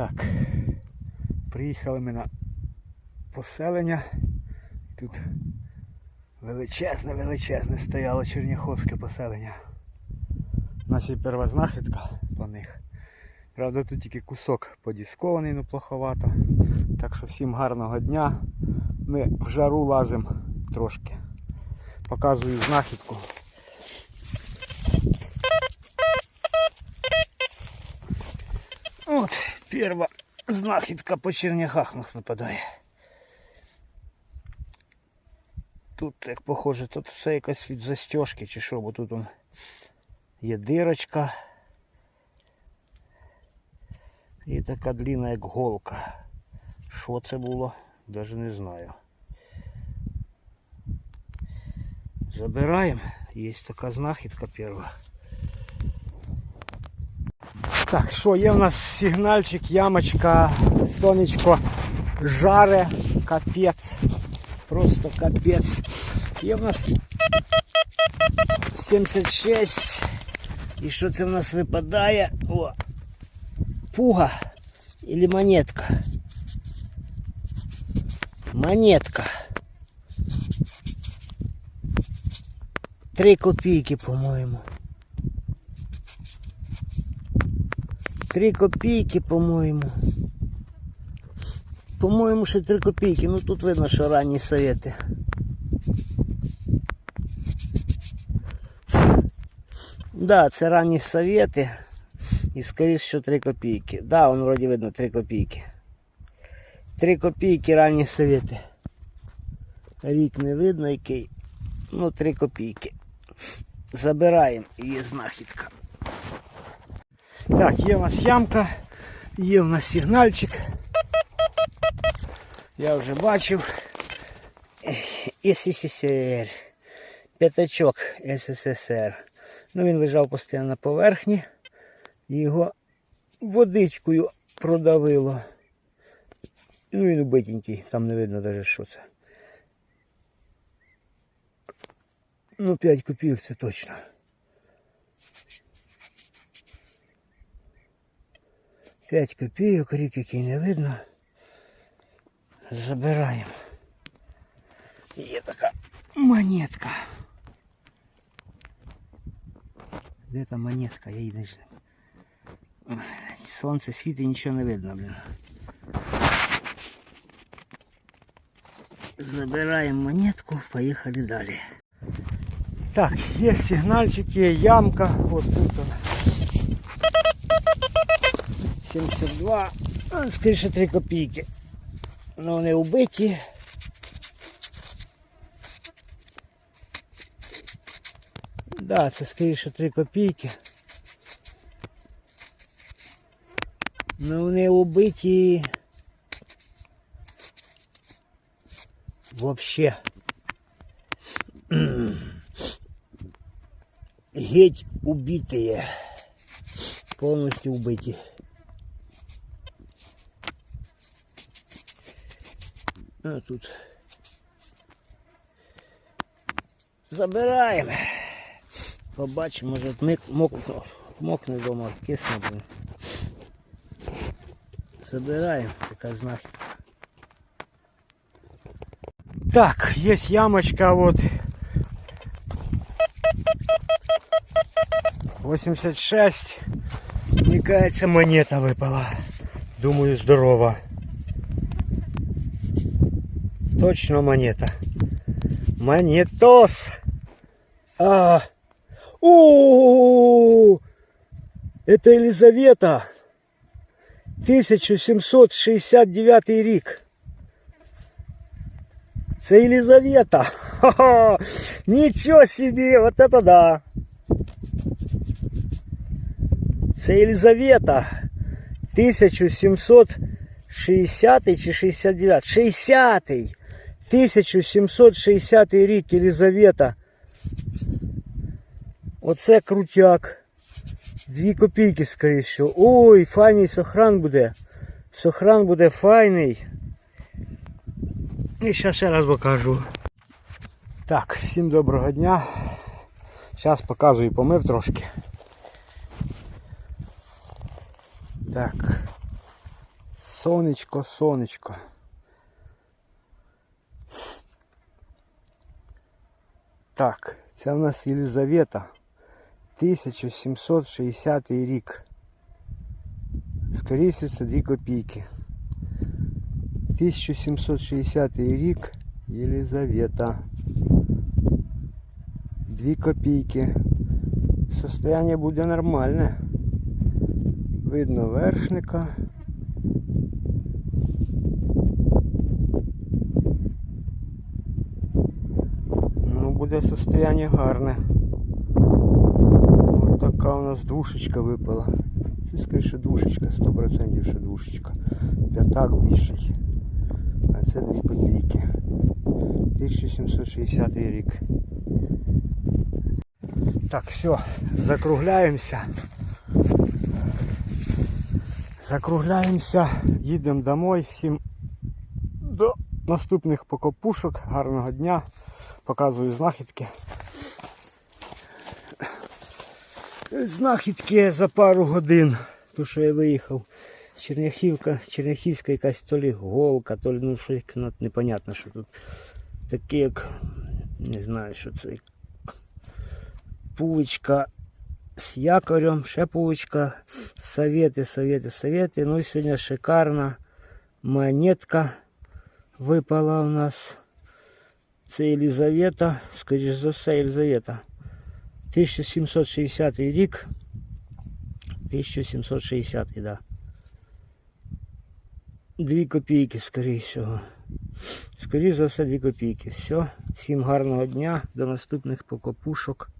Так, приїхали ми на поселення. Тут величезне, величезне стояло черняховське поселення. Нас перша знахідка по них. Правда, тут тільки кусок подіскований, ну плоховато. Так що всім гарного дня. Ми в жару лазимо трошки. Показую знахідку. От, перша знахідка по черняхах у нас випадає. Тут, як похоже, тут все якась від застежки чи що, бо тут он є дирочка. І така длинна, як голка. Що це було, навіть не знаю. Забираємо. Є така знахідка перша. Так, що, є в нас сигнальчик, ямочка, сонечко, жаре, капець. Просто капець. Є в нас 76. І що це в нас випадає? О, пуга или монетка? Монетка. Три копійки, по-моєму. Три копійки, по-моєму. По-моєму, ще три копійки. Ну тут видно, що ранні совєти. Да, це ранні совєти. І скоріше, що 3 копійки. Да, вон вроді видно 3 копійки. 3 копійки ранні совєти. Рік не видно який. Ну, 3 копійки. Забираємо, є знахідка. Так, є у нас ямка, є у нас сигнальчик. Я вже бачив. СССР. П'ятачок СССР. Ну він лежав постійно на поверхні. Його водичкою продавило. Ну він убитенький, там не видно навіть що це. Ну 5 копійок це точно. П'ять копійок, рік який не видно. Забираємо. Є така монетка. Де та монетка? Я її не знаю. Ой, Сонце світить, нічого не видно, блін. Забираємо монетку, поїхали далі. Так, є сигнальчик, є ямка. От тут вона. 72. а, Скоріше 3 копійки. Ну вони вбиті. Да, це скоріше 3 копійки. Ну вони убиті. Вообще. Геть убитые. Полностью убиті. А тут. Забираємо. Побачимо, може мик, мок, мокне вдома, кисне буде. Забираємо, така знахідка. Так, є ямочка, вот. 86. Мне кажется, монета выпала. Думаю, здорово. Точно монета. Монетос. А. О, это Елизавета. 1769 рік. Це Елизавета. Ничего себе, вот это да. Це Елизавета. 1760 чи 69? 60 1760 рік Елизавета. Оце крутяк. Дві копійки, скоріше. Ой, файний сохран буде. Сохран буде файний. І ще ще раз покажу. Так, всім доброго дня. Зараз показую, помив трошки. Так. Сонечко, сонечко. Так, це в нас Єлизавета. 1760 рік. Скоріше це 2 копійки. 1760 рік Єлизавета. 2 копійки. Состояние буде нормальне. Видно вершника. Ну, буде состояние гарне. Ось така у нас двушечка випала. Це скоріше двушечка, 100% що двушечка. П'ятак більший. А це 2 копійки. 1760 рік. Так, все, закругляємося. Закругляємося, їдемо домой. Всім до наступних покопушок. Гарного дня. Показую знахідки. Знахідки за пару годин. То що я виїхав. Черняхівка, Черняхівська якась то лі голка, то лі ну щось непонятно, що тут. Таке як не знаю, що це. Пулечка з якорем, ще пулечка. Совети, совети, совети. Ну і сьогодні шикарна монетка випала у нас. Це Єлізавета, скоріш за все, Єлізавета. 1760 рік. 1760, да. Дві копійки, скоріше всього. Скоріше за все, дві копійки. Все. Всім гарного дня. До наступних покопушок.